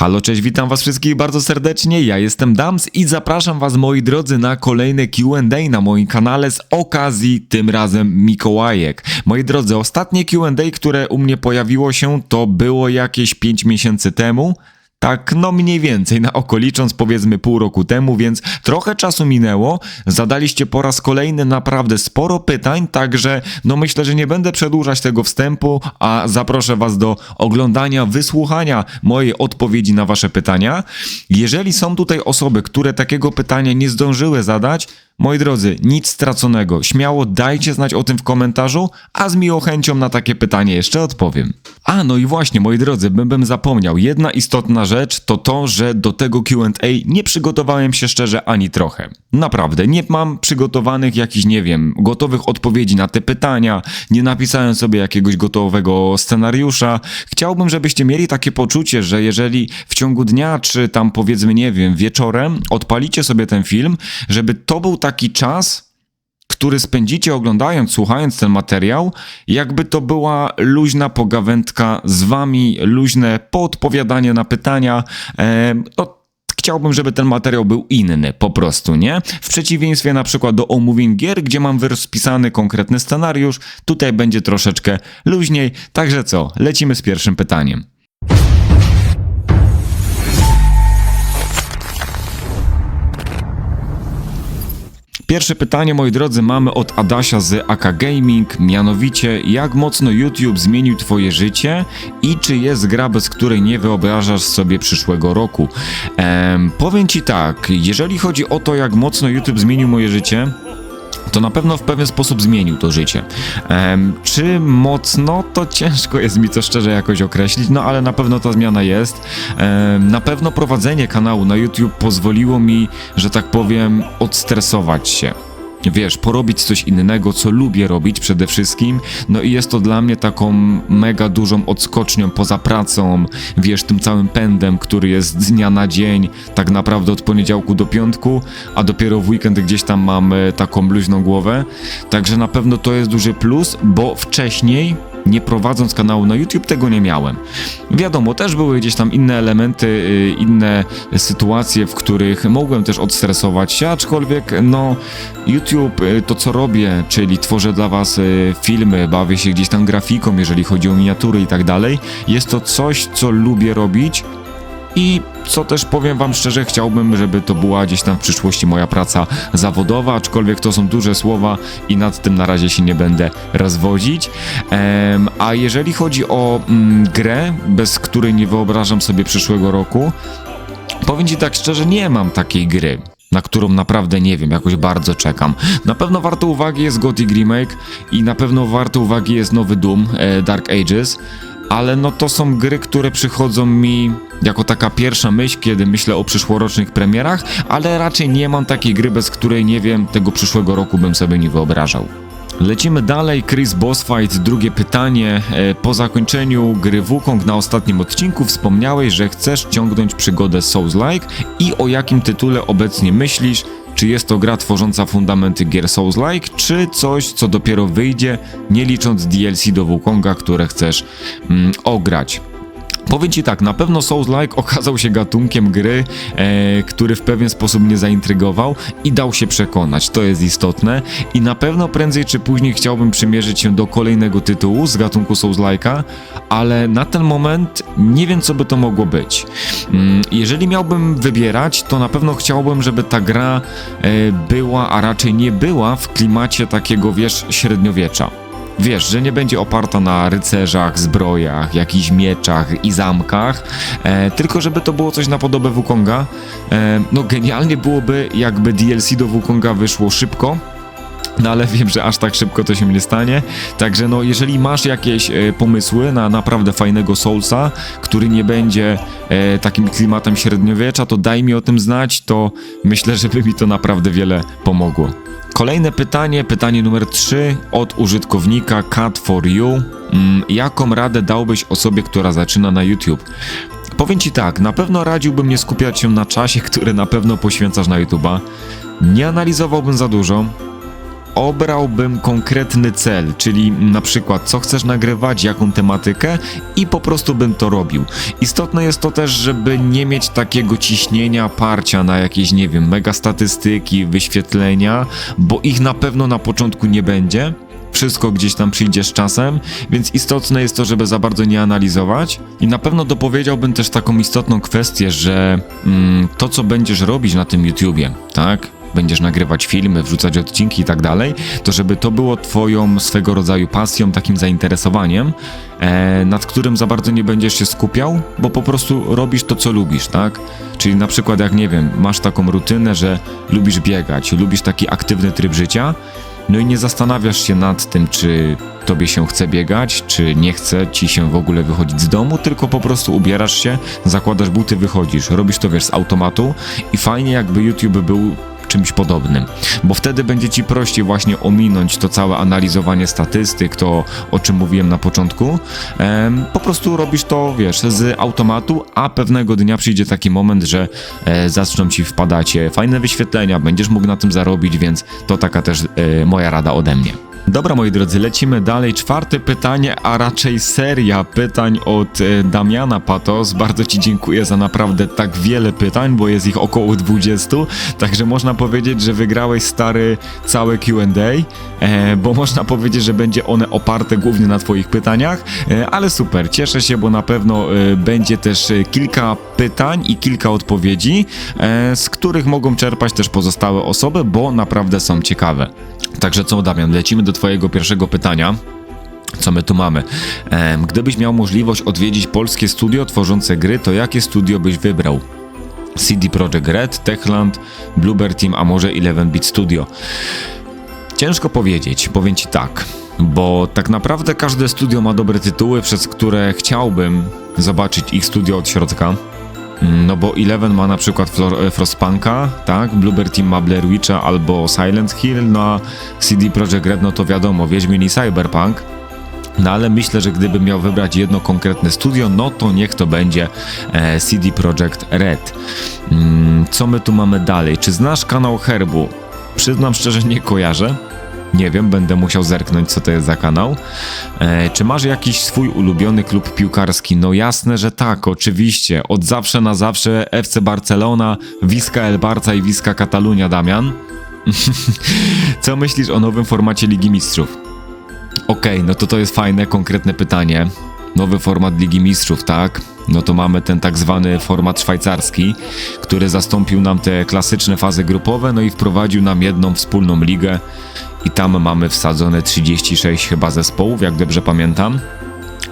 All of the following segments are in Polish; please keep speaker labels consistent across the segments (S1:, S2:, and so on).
S1: Halo, cześć, witam was wszystkich bardzo serdecznie, ja jestem Dams i zapraszam was moi drodzy na kolejne Q&A na moim kanale z okazji tym razem Mikołajek. Moi drodzy, ostatnie Q&A, które u mnie pojawiło się to było jakieś 5 miesięcy temu. Tak, no mniej więcej, na oko licząc powiedzmy pół roku temu, więc trochę czasu minęło. Zadaliście po raz kolejny naprawdę sporo pytań, także no myślę, że nie będę przedłużać tego wstępu, a zaproszę Was do oglądania, wysłuchania mojej odpowiedzi na Wasze pytania. Jeżeli są tutaj osoby, które takiego pytania nie zdążyły zadać, Moi drodzy, nic straconego. Śmiało dajcie znać o tym w komentarzu, a z miłą chęcią na takie pytanie jeszcze odpowiem. A no i właśnie, moi drodzy, bym, bym zapomniał. Jedna istotna rzecz to to, że do tego QA nie przygotowałem się szczerze ani trochę. Naprawdę, nie mam przygotowanych jakichś, nie wiem, gotowych odpowiedzi na te pytania, nie napisałem sobie jakiegoś gotowego scenariusza. Chciałbym, żebyście mieli takie poczucie, że jeżeli w ciągu dnia, czy tam powiedzmy, nie wiem, wieczorem odpalicie sobie ten film, żeby to był taki czas, który spędzicie oglądając, słuchając ten materiał, jakby to była luźna pogawędka z wami, luźne podpowiadanie na pytania. E, no, chciałbym, żeby ten materiał był inny, po prostu, nie? W przeciwieństwie na przykład do omówień gier, gdzie mam rozpisany konkretny scenariusz, tutaj będzie troszeczkę luźniej. Także co, lecimy z pierwszym pytaniem. Pierwsze pytanie, moi drodzy, mamy od Adasia z AK Gaming, mianowicie jak mocno YouTube zmienił Twoje życie i czy jest gra, bez której nie wyobrażasz sobie przyszłego roku? Ehm, powiem Ci tak, jeżeli chodzi o to, jak mocno YouTube zmienił moje życie, to na pewno w pewien sposób zmienił to życie. Ehm, czy mocno, to ciężko jest mi to szczerze jakoś określić, no ale na pewno ta zmiana jest. Ehm, na pewno prowadzenie kanału na YouTube pozwoliło mi, że tak powiem, odstresować się wiesz, porobić coś innego, co lubię robić przede wszystkim. No i jest to dla mnie taką mega dużą odskocznią poza pracą, wiesz, tym całym pędem, który jest z dnia na dzień, tak naprawdę od poniedziałku do piątku, a dopiero w weekend gdzieś tam mam taką luźną głowę. Także na pewno to jest duży plus, bo wcześniej nie prowadząc kanału na YouTube tego nie miałem. Wiadomo, też były gdzieś tam inne elementy, y, inne sytuacje, w których mogłem też odstresować się, aczkolwiek no YouTube, y, to co robię, czyli tworzę dla was y, filmy, bawię się gdzieś tam grafiką, jeżeli chodzi o miniatury i tak dalej, jest to coś, co lubię robić, i co też powiem Wam szczerze, chciałbym, żeby to była gdzieś tam w przyszłości moja praca zawodowa, aczkolwiek to są duże słowa i nad tym na razie się nie będę rozwodzić. A jeżeli chodzi o mm, grę, bez której nie wyobrażam sobie przyszłego roku, powiem Ci tak szczerze, nie mam takiej gry na którą naprawdę nie wiem, jakoś bardzo czekam. Na pewno warto uwagi jest Gothic Remake i na pewno warto uwagi jest nowy Doom e, Dark Ages, ale no to są gry, które przychodzą mi jako taka pierwsza myśl, kiedy myślę o przyszłorocznych premierach, ale raczej nie mam takiej gry, bez której nie wiem, tego przyszłego roku bym sobie nie wyobrażał. Lecimy dalej, Chris Bossfight, drugie pytanie. E, po zakończeniu gry Wukong na ostatnim odcinku wspomniałeś, że chcesz ciągnąć przygodę Souls-like i o jakim tytule obecnie myślisz? Czy jest to gra tworząca fundamenty gier Souls-like, czy coś, co dopiero wyjdzie, nie licząc DLC do Wukonga, które chcesz mm, ograć? Powiem Ci tak, na pewno Souls-like okazał się gatunkiem gry, e, który w pewien sposób mnie zaintrygował i dał się przekonać, to jest istotne i na pewno prędzej czy później chciałbym przymierzyć się do kolejnego tytułu z gatunku Souls-like'a, ale na ten moment nie wiem co by to mogło być. Mm, jeżeli miałbym wybierać, to na pewno chciałbym, żeby ta gra e, była, a raczej nie była w klimacie takiego, wiesz, średniowiecza. Wiesz, że nie będzie oparta na rycerzach, zbrojach, jakichś mieczach i zamkach, e, tylko żeby to było coś na podobę Wukonga. E, no genialnie byłoby, jakby DLC do Wukonga wyszło szybko, no ale wiem, że aż tak szybko to się nie stanie. Także no, jeżeli masz jakieś e, pomysły na naprawdę fajnego Soulsa, który nie będzie e, takim klimatem średniowiecza, to daj mi o tym znać, to myślę, że by mi to naprawdę wiele pomogło. Kolejne pytanie, pytanie numer 3 od użytkownika Cat for You. Mm, jaką radę dałbyś osobie, która zaczyna na YouTube? Powiem ci tak, na pewno radziłbym nie skupiać się na czasie, który na pewno poświęcasz na YouTube'a. Nie analizowałbym za dużo, obrałbym konkretny cel, czyli na przykład co chcesz nagrywać, jaką tematykę i po prostu bym to robił. Istotne jest to też, żeby nie mieć takiego ciśnienia, parcia na jakieś, nie wiem, mega statystyki, wyświetlenia, bo ich na pewno na początku nie będzie. Wszystko gdzieś tam przyjdzie z czasem, więc istotne jest to, żeby za bardzo nie analizować. I na pewno dopowiedziałbym też taką istotną kwestię, że mm, to, co będziesz robić na tym YouTubie, tak? Będziesz nagrywać filmy, wrzucać odcinki i tak dalej, to żeby to było twoją swego rodzaju pasją, takim zainteresowaniem, e, nad którym za bardzo nie będziesz się skupiał, bo po prostu robisz to, co lubisz, tak? Czyli na przykład jak, nie wiem, masz taką rutynę, że lubisz biegać, lubisz taki aktywny tryb życia, no i nie zastanawiasz się nad tym, czy tobie się chce biegać, czy nie chce ci się w ogóle wychodzić z domu, tylko po prostu ubierasz się, zakładasz buty, wychodzisz. Robisz to wiesz z automatu i fajnie jakby YouTube był czymś podobnym, bo wtedy będzie ci prościej właśnie ominąć to całe analizowanie statystyk, to o czym mówiłem na początku. Po prostu robisz to, wiesz, z automatu, a pewnego dnia przyjdzie taki moment, że e, zaczną ci wpadać e, fajne wyświetlenia, będziesz mógł na tym zarobić, więc to taka też e, moja rada ode mnie. Dobra, moi drodzy, lecimy dalej. Czwarte pytanie, a raczej seria pytań od e, Damiana Patos. Bardzo Ci dziękuję za naprawdę tak wiele pytań, bo jest ich około 20. Także można powiedzieć, że wygrałeś stary całe QA, e, bo można powiedzieć, że będzie one oparte głównie na Twoich pytaniach. E, ale super, cieszę się, bo na pewno będzie też kilka pytań i kilka odpowiedzi, z których mogą czerpać też pozostałe osoby, bo naprawdę są ciekawe. Także co, Damian, lecimy do Twojego pierwszego pytania. Co my tu mamy? Gdybyś miał możliwość odwiedzić polskie studio tworzące gry, to jakie studio byś wybrał? CD Projekt Red, Techland, Bluebird Team, a może 11-bit Studio? Ciężko powiedzieć, powiem Ci tak, bo tak naprawdę każde studio ma dobre tytuły, przez które chciałbym zobaczyć ich studio od środka. No bo Eleven ma na przykład Flor- e, Frostpunka, tak? Bluebird Team ma Blair Witcha albo Silent Hill, no a CD Projekt Red, no to wiadomo, Wiedźmin i Cyberpunk. No ale myślę, że gdybym miał wybrać jedno konkretne studio, no to niech to będzie e, CD Projekt Red. Mm, co my tu mamy dalej? Czy znasz kanał Herbu? Przyznam szczerze, nie kojarzę. Nie wiem, będę musiał zerknąć, co to jest za kanał. E, czy masz jakiś swój ulubiony klub piłkarski? No jasne, że tak, oczywiście. Od zawsze na zawsze FC Barcelona, Wiska El Barca i Wiska Katalunia, Damian. co myślisz o nowym formacie Ligi Mistrzów? Okej, no to to jest fajne, konkretne pytanie. Nowy format Ligi Mistrzów, tak? No to mamy ten tak zwany format szwajcarski, który zastąpił nam te klasyczne fazy grupowe, no i wprowadził nam jedną wspólną ligę. I tam mamy wsadzone 36 chyba zespołów, jak dobrze pamiętam.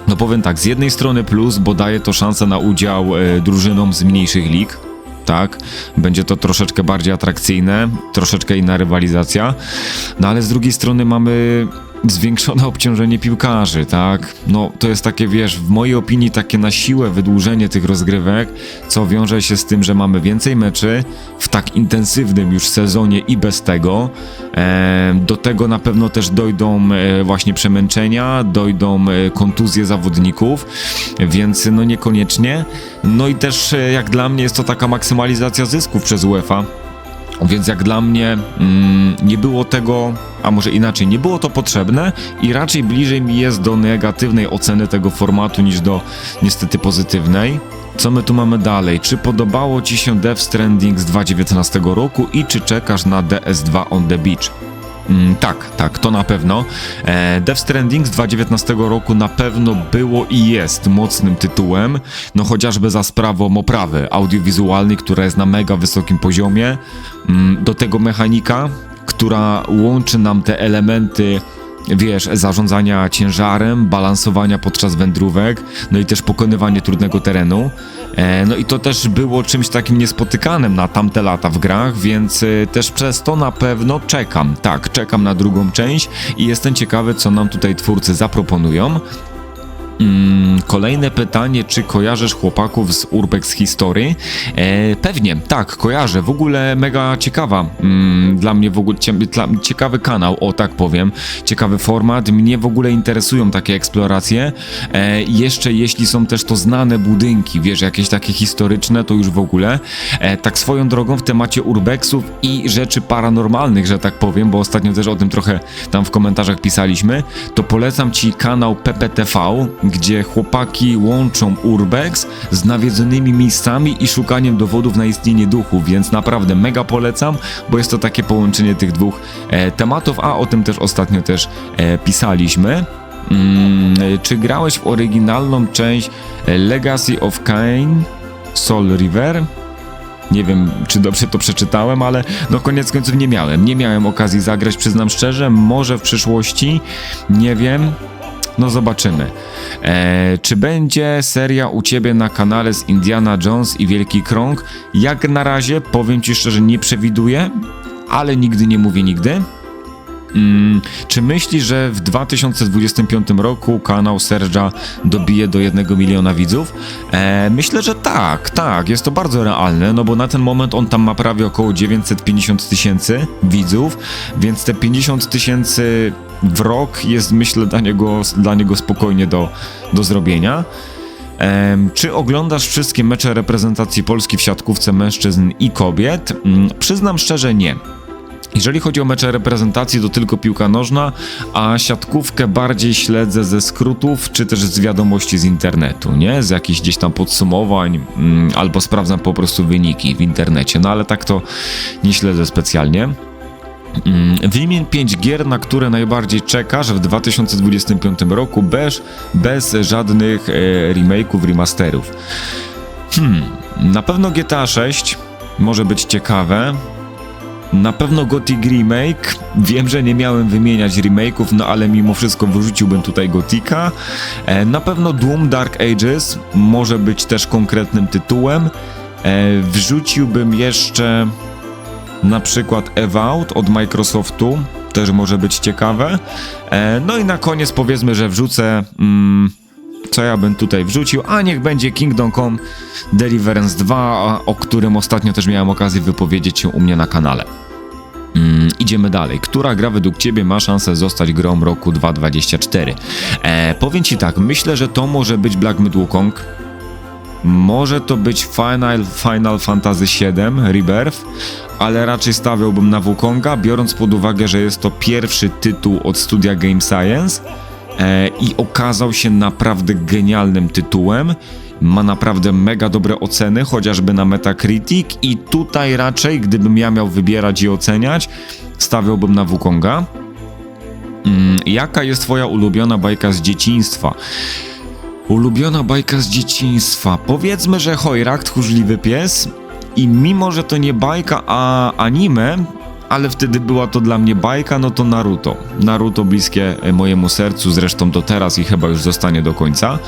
S1: No powiem tak, z jednej strony plus, bo daje to szansę na udział e, drużynom z mniejszych lig, tak? Będzie to troszeczkę bardziej atrakcyjne, troszeczkę inna rywalizacja. No ale z drugiej strony mamy zwiększone obciążenie piłkarzy, tak? No to jest takie, wiesz, w mojej opinii takie na siłę wydłużenie tych rozgrywek, co wiąże się z tym, że mamy więcej meczy w tak intensywnym już sezonie i bez tego. E, do tego na pewno też dojdą e, właśnie przemęczenia, dojdą e, kontuzje zawodników, więc no niekoniecznie. No i też jak dla mnie jest to taka maksymalizacja zysków przez UEFA. Więc jak dla mnie mm, nie było tego, a może inaczej, nie było to potrzebne i raczej bliżej mi jest do negatywnej oceny tego formatu niż do niestety pozytywnej. Co my tu mamy dalej? Czy podobało Ci się Death Stranding z 2019 roku i czy czekasz na DS2 on the Beach? Mm, tak, tak, to na pewno. E, Death Stranding z 2019 roku na pewno było i jest mocnym tytułem, no chociażby za sprawą oprawy audiowizualnej, która jest na mega wysokim poziomie, mm, do tego mechanika, która łączy nam te elementy wiesz, zarządzania ciężarem, balansowania podczas wędrówek, no i też pokonywanie trudnego terenu. E, no i to też było czymś takim niespotykanym na tamte lata w grach, więc e, też przez to na pewno czekam. Tak, czekam na drugą część i jestem ciekawy, co nam tutaj twórcy zaproponują. Mm, kolejne pytanie, czy kojarzysz chłopaków z Urbex History? E, pewnie, tak, kojarzę. W ogóle mega ciekawa. Mm, dla mnie w ogóle cie, dla, ciekawy kanał, o tak powiem. Ciekawy format. Mnie w ogóle interesują takie eksploracje. E, jeszcze jeśli są też to znane budynki, wiesz, jakieś takie historyczne, to już w ogóle. E, tak swoją drogą w temacie urbexów i rzeczy paranormalnych, że tak powiem, bo ostatnio też o tym trochę tam w komentarzach pisaliśmy, to polecam ci kanał PPTV, gdzie chłopaki łączą urbex z nawiedzonymi miejscami i szukaniem dowodów na istnienie duchów, więc naprawdę mega polecam, bo jest to takie połączenie tych dwóch e, tematów, a o tym też ostatnio też e, pisaliśmy. Mm, czy grałeś w oryginalną część e, Legacy of Kain Soul River? Nie wiem, czy dobrze to przeczytałem, ale no koniec końców nie miałem. Nie miałem okazji zagrać, przyznam szczerze. Może w przyszłości, nie wiem. No zobaczymy. E, czy będzie seria u ciebie na kanale z Indiana Jones i Wielki Krąg? Jak na razie, powiem ci szczerze, nie przewiduję, ale nigdy nie mówię nigdy. Mm, czy myślisz, że w 2025 roku kanał Serge'a dobije do 1 miliona widzów? E, myślę, że tak, tak, jest to bardzo realne, no bo na ten moment on tam ma prawie około 950 tysięcy widzów, więc te 50 tysięcy w rok jest myślę dla niego, dla niego spokojnie do, do zrobienia. Czy oglądasz wszystkie mecze reprezentacji Polski w siatkówce mężczyzn i kobiet? Mm, przyznam szczerze nie. Jeżeli chodzi o mecze reprezentacji, to tylko piłka nożna, a siatkówkę bardziej śledzę ze skrótów, czy też z wiadomości z internetu, nie? Z jakichś gdzieś tam podsumowań, mm, albo sprawdzam po prostu wyniki w internecie, no ale tak to nie śledzę specjalnie. Mm, Wymień 5 gier, na które najbardziej czekasz w 2025 roku bez, bez żadnych e, remake'ów, remasterów. Hmm, na pewno GTA 6 może być ciekawe. Na pewno Gothic Remake. Wiem, że nie miałem wymieniać remake'ów, no ale mimo wszystko wyrzuciłbym tutaj Gotika. E, na pewno Doom Dark Ages może być też konkretnym tytułem. E, wrzuciłbym jeszcze na przykład Evout od Microsoftu. Też może być ciekawe. E, no i na koniec powiedzmy, że wrzucę. Mm, co ja bym tutaj wrzucił, a niech będzie Kingdom Come Deliverance 2, a- o którym ostatnio też miałem okazję wypowiedzieć się u mnie na kanale. Mm, idziemy dalej. Która gra według Ciebie ma szansę zostać grą roku 2024? E, powiem Ci tak, myślę, że to może być Black Myth Wukong. Może to być Final, Final Fantasy VII Rebirth, ale raczej stawiałbym na Wukonga, biorąc pod uwagę, że jest to pierwszy tytuł od studia Game Science e, i okazał się naprawdę genialnym tytułem. Ma naprawdę mega dobre oceny, chociażby na Metacritic i tutaj raczej, gdybym ja miał wybierać i oceniać, stawiałbym na Wukonga. Mm, jaka jest twoja ulubiona bajka z dzieciństwa? Ulubiona bajka z dzieciństwa. Powiedzmy, że Hojrak, tchórzliwy pies. I mimo, że to nie bajka, a anime, ale wtedy była to dla mnie bajka, no to Naruto. Naruto bliskie e, mojemu sercu, zresztą do teraz i chyba już zostanie do końca.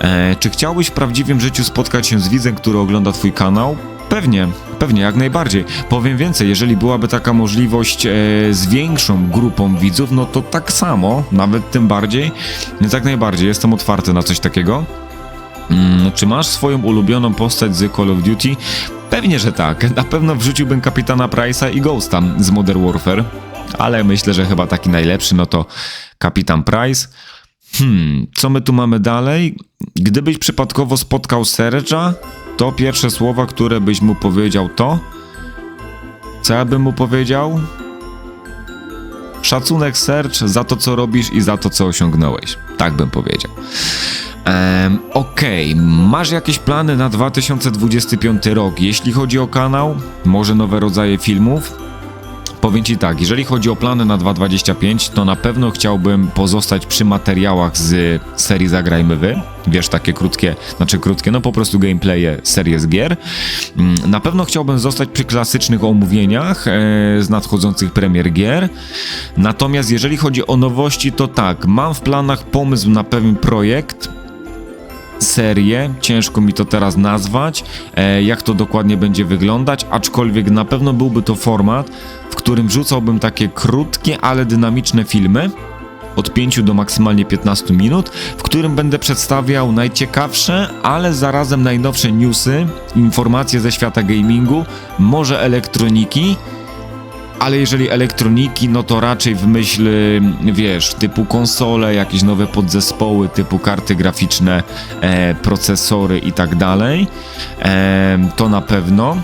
S1: E, czy chciałbyś w prawdziwym życiu spotkać się z widzem, który ogląda twój kanał? Pewnie, pewnie, jak najbardziej. Powiem więcej, jeżeli byłaby taka możliwość e, z większą grupą widzów, no to tak samo, nawet tym bardziej. Więc jak najbardziej, jestem otwarty na coś takiego. Mm, czy masz swoją ulubioną postać z Call of Duty? Pewnie, że tak. Na pewno wrzuciłbym kapitana Price'a i Ghosta z Modern Warfare, ale myślę, że chyba taki najlepszy no to kapitan Price. Hmm, co my tu mamy dalej? Gdybyś przypadkowo spotkał Serge'a, to pierwsze słowa, które byś mu powiedział to... Co ja bym mu powiedział? Szacunek Serge za to, co robisz i za to, co osiągnąłeś. Tak bym powiedział. Em, Okej, masz jakieś plany na 2025 rok? Jeśli chodzi o kanał, może nowe rodzaje filmów? Powiem Ci tak, jeżeli chodzi o plany na 2025, to na pewno chciałbym pozostać przy materiałach z serii Zagrajmy Wy. Wiesz, takie krótkie, znaczy krótkie, no po prostu gameplaye serii z gier. Mm, Na pewno chciałbym zostać przy klasycznych omówieniach e, z nadchodzących premier gier. Natomiast jeżeli chodzi o nowości, to tak, mam w planach pomysł na pewien projekt, serię, ciężko mi to teraz nazwać, e, jak to dokładnie będzie wyglądać, aczkolwiek na pewno byłby to format, w którym wrzucałbym takie krótkie, ale dynamiczne filmy od 5 do maksymalnie 15 minut, w którym będę przedstawiał najciekawsze, ale zarazem najnowsze newsy, informacje ze świata gamingu, może elektroniki, ale jeżeli elektroniki, no to raczej w myśl, wiesz, typu konsole, jakieś nowe podzespoły, typu karty graficzne, e, procesory i tak dalej, e, to na pewno.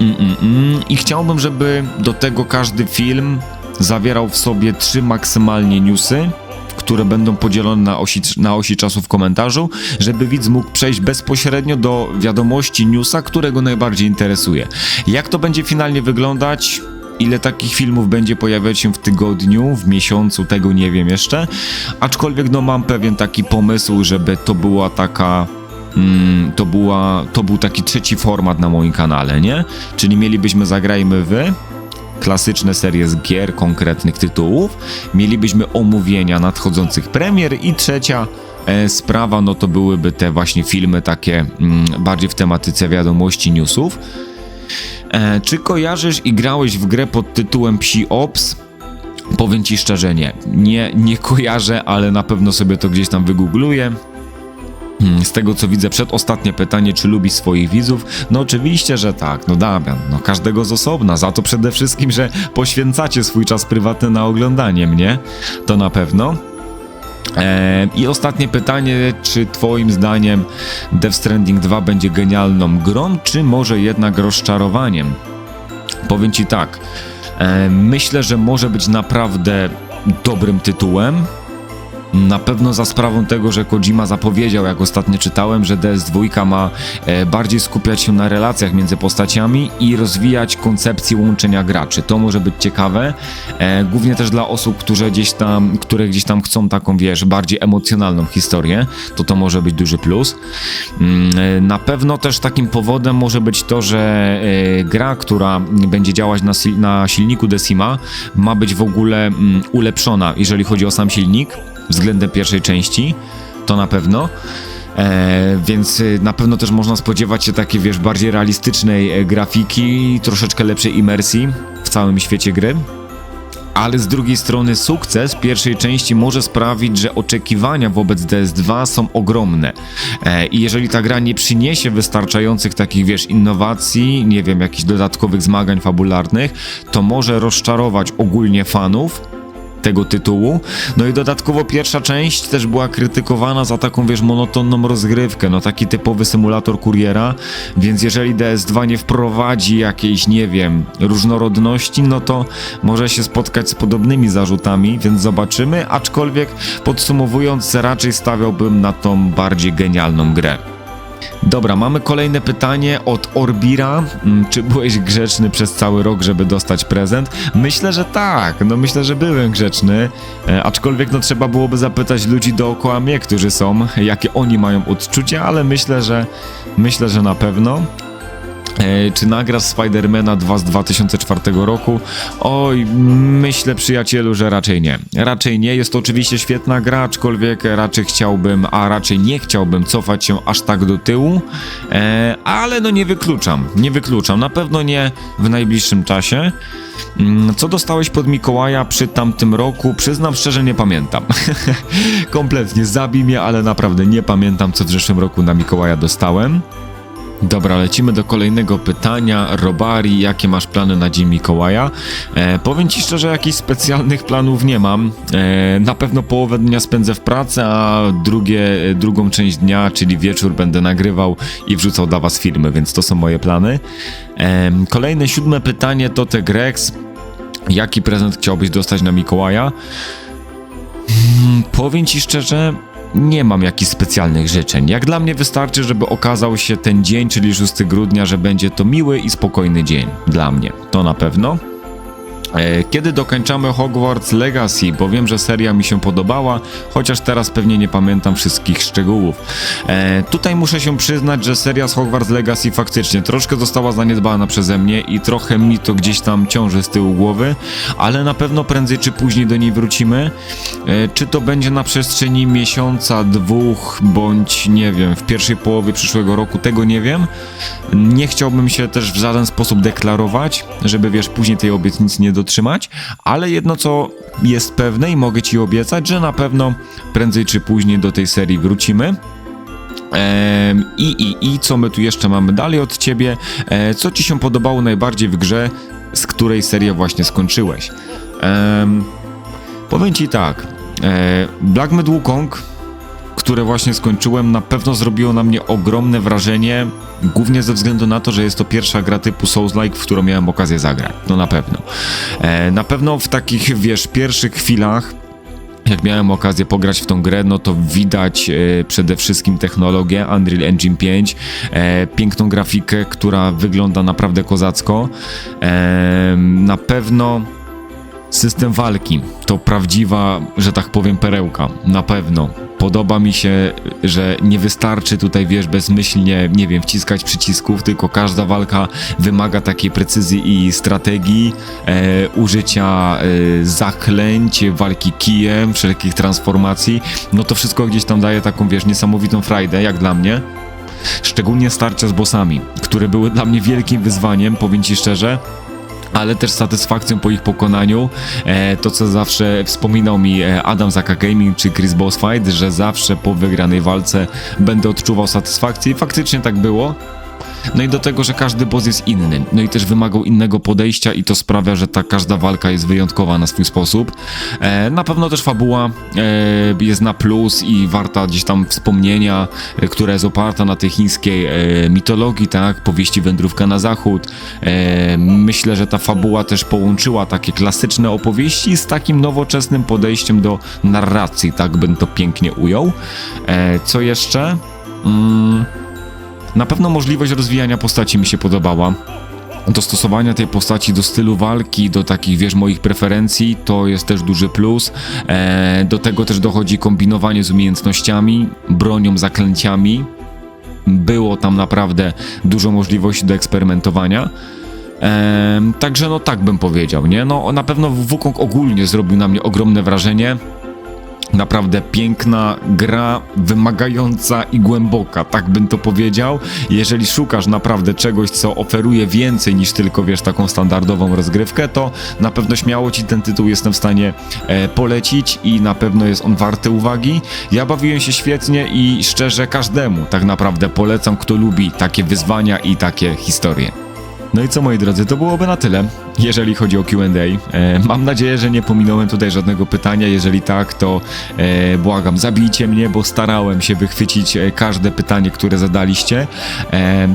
S1: Mm, mm, mm. I chciałbym, żeby do tego każdy film zawierał w sobie trzy maksymalnie newsy, które będą podzielone na osi, na osi czasu w komentarzu, żeby widz mógł przejść bezpośrednio do wiadomości newsa, którego najbardziej interesuje. Jak to będzie finalnie wyglądać? Ile takich filmów będzie pojawiać się w tygodniu, w miesiącu, tego nie wiem jeszcze. Aczkolwiek no mam pewien taki pomysł, żeby to była taka mm, to, była, to był taki trzeci format na moim kanale, nie? Czyli mielibyśmy Zagrajmy Wy, klasyczne serie z gier, konkretnych tytułów, mielibyśmy omówienia nadchodzących premier i trzecia e, sprawa, no to byłyby te właśnie filmy takie mm, bardziej w tematyce wiadomości, newsów. E, czy kojarzysz i grałeś w grę pod tytułem Psi Ops? Powiem ci szczerze, nie. nie. Nie kojarzę, ale na pewno sobie to gdzieś tam wygoogluję. Hmm, Z tego co widzę, przedostatnie pytanie, czy lubi swoich widzów? No oczywiście, że tak, no Damian, no każdego z osobna, za to przede wszystkim, że poświęcacie swój czas prywatny na oglądanie mnie, to na pewno. Eee, I ostatnie pytanie, czy twoim zdaniem Death Stranding 2 będzie genialną grą, czy może jednak rozczarowaniem? Powiem ci tak, e, myślę, że może być naprawdę dobrym tytułem, na pewno za sprawą tego, że Kojima zapowiedział, jak ostatnio czytałem, że DS2 ma e, bardziej skupiać się na relacjach między postaciami i rozwijać koncepcję łączenia graczy. To może być ciekawe, e, głównie też dla osób, które gdzieś tam, które gdzieś tam chcą taką, wiesz, bardziej emocjonalną historię, to to może być duży plus. Mm, e, Na pewno też takim powodem może być to, że gra, która będzie działać na, na silniku Decima, ma być w ogóle mm, ulepszona, jeżeli chodzi o sam silnik względem pierwszej części, to na pewno. E, więc y, na pewno też można spodziewać się takiej, wiesz, bardziej realistycznej e, grafiki, troszeczkę lepszej imersji w całym świecie gry. Ale z drugiej strony sukces pierwszej części może sprawić, że oczekiwania wobec DS2 są ogromne. E, I jeżeli ta gra nie przyniesie wystarczających takich, wiesz, innowacji, nie wiem, jakichś dodatkowych zmagań fabularnych, to może rozczarować ogólnie fanów, tego tytułu. No i dodatkowo pierwsza część też była krytykowana za taką, wiesz, monotonną rozgrywkę, no taki typowy symulator kuriera, więc jeżeli DS2 nie wprowadzi jakiejś, nie wiem, różnorodności, no to może się spotkać z podobnymi zarzutami, więc zobaczymy, aczkolwiek podsumowując, raczej stawiałbym na tą bardziej genialną grę. Dobra, mamy kolejne pytanie od Orbira. Mm, Czy byłeś grzeczny przez cały rok, żeby dostać prezent? Myślę, że tak. No myślę, że byłem grzeczny. E, aczkolwiek no trzeba byłoby zapytać ludzi dookoła mnie, którzy są, jakie oni mają odczucia, ale myślę, że myślę, że na pewno. E, Czy nagrasz Spidermana 2 z 2004 roku? Oj, myślę przyjacielu, że raczej nie. Raczej nie. Jest to oczywiście świetna gra, aczkolwiek raczej chciałbym, a raczej nie chciałbym cofać się aż tak do tyłu, e, ale no nie wykluczam, nie wykluczam. Na pewno nie w najbliższym czasie. Mm, Co dostałeś pod Mikołaja przy tamtym roku? Przyznam szczerze, nie pamiętam. Kompletnie zabij mnie, ale naprawdę nie pamiętam, co w zeszłym roku na Mikołaja dostałem. Dobra, lecimy do kolejnego pytania. Robari, jakie masz plany na Dzień Mikołaja? E, powiem ci szczerze, jakichś specjalnych planów nie mam. E, na pewno połowę dnia spędzę w pracy, a drugie, drugą część dnia, czyli wieczór, będę nagrywał i wrzucał dla was filmy, więc to są moje plany. E, kolejne, siódme pytanie to te Grex. Jaki prezent chciałbyś dostać na Mikołaja? Mm, powiem ci szczerze, nie mam jakichś specjalnych życzeń. Jak dla mnie wystarczy, żeby okazał się ten dzień, czyli 6 grudnia, że będzie to miły i spokojny dzień. Dla mnie, to na pewno. E, Kiedy dokończamy Hogwarts Legacy, bo wiem, że seria mi się podobała, chociaż teraz pewnie nie pamiętam wszystkich szczegółów. E, tutaj muszę się przyznać, że seria z Hogwarts Legacy faktycznie troszkę została zaniedbana przeze mnie i trochę mi to gdzieś tam ciąży z tyłu głowy, ale na pewno prędzej czy później do niej wrócimy. E, czy to będzie na przestrzeni miesiąca, dwóch, bądź nie wiem, w pierwszej połowie przyszłego roku, tego nie wiem. Nie chciałbym się też w żaden sposób deklarować, żeby wiesz, później tej obietnicy nie, do, dotrzymać, ale jedno co jest pewne i mogę ci obiecać, że na pewno prędzej czy później do tej serii wrócimy. I, i, I co my tu jeszcze mamy dalej od ciebie? E, co ci się podobało najbardziej w grze, z której serię właśnie skończyłeś? Em, powiem ci tak. E, Black Wukong, które właśnie skończyłem, na pewno zrobiło na mnie ogromne wrażenie. Głównie ze względu na to, że jest to pierwsza gra typu Souls-like, w którą miałem okazję zagrać. No na pewno. E, na pewno w takich, wiesz, pierwszych chwilach jak miałem okazję pograć w tą grę, no to widać e, przede wszystkim technologię Unreal Engine 5, e, piękną grafikę, która wygląda naprawdę kozacko. E, na pewno system walki to prawdziwa, że tak powiem, perełka. Na pewno. Podoba mi się, że nie wystarczy tutaj, wiesz, bezmyślnie, nie wiem, wciskać przycisków, tylko każda walka wymaga takiej precyzji i strategii, e, użycia e, zaklęć, walki kijem, wszelkich transformacji. No to wszystko gdzieś tam daje taką, wiesz, niesamowitą frajdę, jak dla mnie. Szczególnie starcia z bossami, które były dla mnie wielkim wyzwaniem, powiem ci szczerze ale też satysfakcją po ich pokonaniu. E, to, co zawsze wspominał mi e, Adam z AK Gaming czy Chris Boss Fight, że zawsze po wygranej walce będę odczuwał satysfakcję i faktycznie tak było. No i do tego, że każdy boss jest inny, no i też wymagał innego podejścia i to sprawia, że ta każda walka jest wyjątkowa na swój sposób. E, na pewno też fabuła e, jest na plus i warta gdzieś tam wspomnienia, e, która jest oparta na tej chińskiej e, mitologii, tak, powieści Wędrówka na zachód. E, myślę, że ta fabuła też połączyła takie klasyczne opowieści z takim nowoczesnym podejściem do narracji, tak bym to pięknie ujął. E, co jeszcze? Mm, na pewno możliwość rozwijania postaci mi się podobała. Dostosowania tej postaci do stylu walki, do takich, wiesz, moich preferencji, to jest też duży plus. E, do tego też dochodzi kombinowanie z umiejętnościami, bronią, zaklęciami. Było tam naprawdę dużo możliwości do eksperymentowania. Em, także no tak bym powiedział, nie? No na pewno Wukong ogólnie zrobił na mnie ogromne wrażenie. Naprawdę piękna gra, wymagająca i głęboka, tak bym to powiedział. Jeżeli szukasz naprawdę czegoś, co oferuje więcej niż tylko, wiesz, taką standardową rozgrywkę, to na pewno śmiało ci ten tytuł jestem w stanie e, polecić i na pewno jest on warty uwagi. Ja bawiłem się świetnie i szczerze każdemu tak naprawdę polecam, kto lubi takie wyzwania i takie historie. No i co moi drodzy, to byłoby na tyle, jeżeli chodzi o QA. E, mam nadzieję, że nie pominąłem tutaj żadnego pytania. Jeżeli tak, to e, błagam, zabijcie mnie, bo starałem się wychwycić e, każde pytanie, które zadaliście.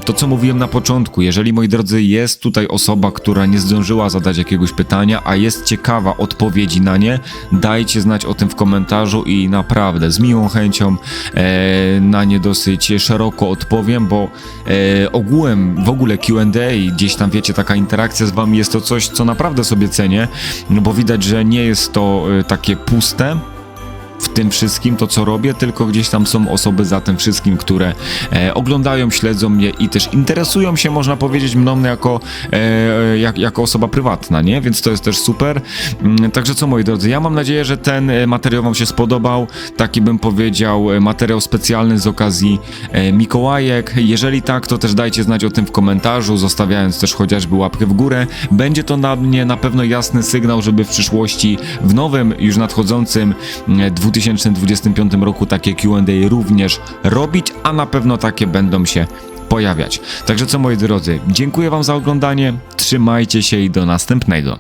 S1: To co mówiłem na początku, jeżeli moi drodzy, jest tutaj osoba, która nie zdążyła zadać jakiegoś pytania, a jest ciekawa odpowiedzi na nie, dajcie znać o tym w komentarzu i naprawdę z miłą chęcią na nie dosyć szeroko odpowiem, bo ogółem w ogóle QA, gdzieś tam wiecie, taka interakcja z wami jest to coś, co naprawdę sobie cenię, no bo widać, że nie jest to e, takie puste. W tym wszystkim to, co robię, tylko gdzieś tam są osoby za tym wszystkim, które e, oglądają, śledzą mnie i też interesują się, można powiedzieć, mną jako, e, jak, jako osoba prywatna, nie? Więc to jest też super. Mm, Także co, moi drodzy, ja mam nadzieję, że ten e, materiał Wam się spodobał. Taki bym powiedział, e, materiał specjalny z okazji e, Mikołajek. Jeżeli tak, to też dajcie znać o tym w komentarzu, zostawiając też chociażby łapkę w górę. Będzie to na mnie na pewno jasny sygnał, żeby w przyszłości, w nowym, już nadchodzącym mm, 2025 roku takie Q&A również robić, a na pewno takie będą się pojawiać. Także co moi drodzy, dziękuję Wam za oglądanie, trzymajcie się i do następnego.